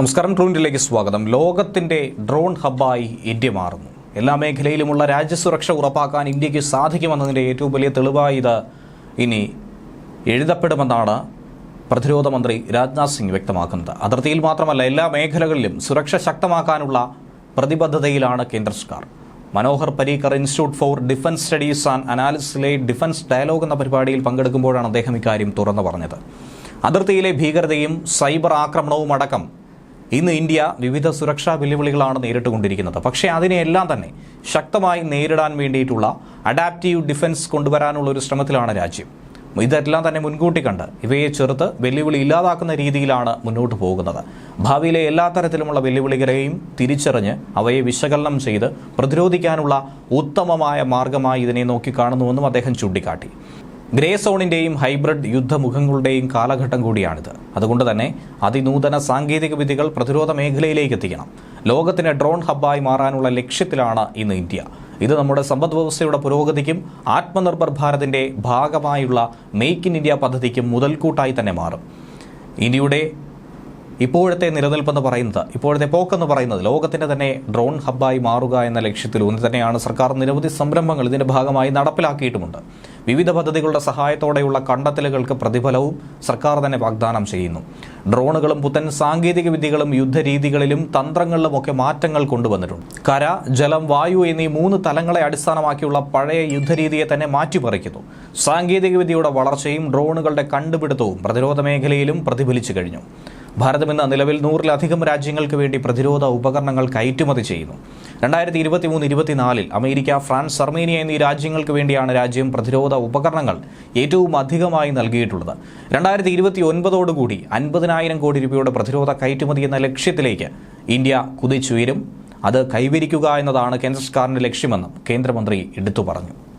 നമസ്കാരം ട്രൂണിലേക്ക് സ്വാഗതം. ലോകത്തിന്റെ ഡ്രോൺ ഹബ്ബായി ഇന്ത്യ മാറുന്നു. എല്ലാ മേഖലയിലുമുള്ള രാജ്യസുരക്ഷ ഉറപ്പാക്കാൻ ഇന്ത്യയ്ക്ക് സാധിക്കുമെന്നതിന്റെ ഏറ്റവും വലിയ തെളിവായി ഇത് ഇനി എഴുതപ്പെടുമെന്നാണ് പ്രതിരോധ മന്ത്രി രാജ്നാഥ് സിംഗ് വ്യക്തമാക്കുന്നത്. അതിർത്തിയിൽ മാത്രമല്ല എല്ലാ മേഖലകളിലും സുരക്ഷ ശക്തമാക്കാനുള്ള പ്രതിബദ്ധതയിലാണ് കേന്ദ്ര സർക്കാർ. Manohar Parrikar institute for defence studies and അനാലിസിലെ defence dialogue എന്ന പരിപാടിയിൽ പങ്കെടുക്കുമ്പോഴാണ് അദ്ദേഹം ഇക്കാര്യം തുറന്നു പറഞ്ഞത്. അതിർത്തിയിലെ ഭീകരതയും സൈബർ ആക്രമണവും അടക്കം ഇന്ന് ഇന്ത്യ വിവിധ സുരക്ഷാ വെല്ലുവിളികളാണ് നേരിട്ടുകൊണ്ടിരിക്കുന്നത്. പക്ഷേ അതിനെയെല്ലാം തന്നെ ശക്തമായി നേരിടാൻ വേണ്ടിയിട്ടുള്ള അഡാപ്റ്റീവ് ഡിഫൻസ് കൊണ്ടുവരാനുള്ള ഒരു ശ്രമത്തിലാണ് രാജ്യം. ഇതെല്ലാം തന്നെ മുൻകൂട്ടി കണ്ട് ഇവയെ ചെറുത്ത് വെല്ലുവിളി ഇല്ലാതാക്കുന്ന രീതിയിലാണ് മുന്നോട്ട് പോകുന്നത്. ഭാവിയിലെ എല്ലാ തരത്തിലുമുള്ള വെല്ലുവിളികളെയും തിരിച്ചറിഞ്ഞ് അവയെ വിശകലനം ചെയ്ത് പ്രതിരോധിക്കാനുള്ള ഉത്തമമായ മാർഗമായി ഇതിനെ നോക്കിക്കാണുന്നുവെന്നും അദ്ദേഹം ചൂണ്ടിക്കാട്ടി. ഗ്രേ സോണിന്റെയും ഹൈബ്രിഡ് യുദ്ധമുഖങ്ങളുടെയും കാലഘട്ടം കൂടിയാണിത്. അതുകൊണ്ട് തന്നെ അതിനൂതന സാങ്കേതിക വിദ്യകൾ പ്രതിരോധ മേഖലയിലേക്ക് എത്തിക്കണം. ലോകത്തിന് ഡ്രോൺ ഹബ്ബായി മാറാനുള്ള ലക്ഷ്യത്തിലാണ് ഇന്ന് ഇന്ത്യ. ഇത് നമ്മുടെ സമ്പദ് വ്യവസ്ഥയുടെ പുരോഗതിക്കും ആത്മനിർഭർ ഭാരതിന്റെ ഭാഗമായുള്ള മെയ്ക്ക് ഇൻ ഇന്ത്യ പദ്ധതിക്കും മുതൽക്കൂട്ടായി തന്നെ മാറും. ഇന്ത്യയുടെ ഇപ്പോഴത്തെ നിലനിൽപ്പെന്ന് പറയുന്നത് ഇപ്പോഴത്തെ പോക്കെന്ന് പറയുന്നത് ലോകത്തിന്റെ തന്നെ ഡ്രോൺ ഹബ്ബായി മാറുക എന്ന ലക്ഷ്യത്തിൽ ഊന്നി തന്നെയാണ് സർക്കാർ നിരവധി സംരംഭങ്ങൾ ഇതിന്റെ ഭാഗമായി നടപ്പിലാക്കിയിട്ടുമുണ്ട്. വിവിധ പദ്ധതികളുടെ സഹായത്തോടെയുള്ള കണ്ടെത്തലുകൾക്ക് പ്രതിഫലവും സർക്കാർ തന്നെ വാഗ്ദാനം ചെയ്യുന്നു. ഡ്രോണുകളും പുത്തൻ സാങ്കേതിക വിദ്യകളും യുദ്ധരീതികളിലും തന്ത്രങ്ങളിലുമൊക്കെ മാറ്റങ്ങൾ കൊണ്ടുവന്നിട്ടുണ്ട്. കര ജലം വായു എന്നീ മൂന്ന് തലങ്ങളെ അടിസ്ഥാനമാക്കിയുള്ള പഴയ യുദ്ധരീതിയെ തന്നെ മാറ്റിപ്പറിക്കുന്നു. സാങ്കേതികവിദ്യയുടെ വളർച്ചയും ഡ്രോണുകളുടെ കണ്ടുപിടുത്തവും പ്രതിരോധ മേഖലയിലും പ്രതിഫലിച്ചു കഴിഞ്ഞു. ഭാരതം ഇന്ന് നിലവിൽ നൂറിലധികം രാജ്യങ്ങൾക്ക് വേണ്ടി പ്രതിരോധ ഉപകരണങ്ങൾ കയറ്റുമതി ചെയ്യുന്നു. രണ്ടായിരത്തി ഇരുപത്തി മൂന്ന് ഇരുപത്തിനാലിൽ അമേരിക്ക ഫ്രാൻസ് അർമേനിയ എന്നീ രാജ്യങ്ങൾക്ക് വേണ്ടിയാണ് രാജ്യം പ്രതിരോധ ഉപകരണങ്ങൾ ഏറ്റവും അധികമായി നൽകിയിട്ടുള്ളത്. രണ്ടായിരത്തി ഇരുപത്തി ഒൻപതോടുകൂടി അൻപതിനായിരം കോടി രൂപയുടെ പ്രതിരോധ കയറ്റുമതി എന്ന ലക്ഷ്യത്തിലേക്ക് ഇന്ത്യ കുതിച്ചുയരും. അത് കൈവരിക്കുക എന്നതാണ് കേന്ദ്ര സർക്കാരിന്റെ ലക്ഷ്യമെന്നും കേന്ദ്രമന്ത്രി എടുത്തു പറഞ്ഞു.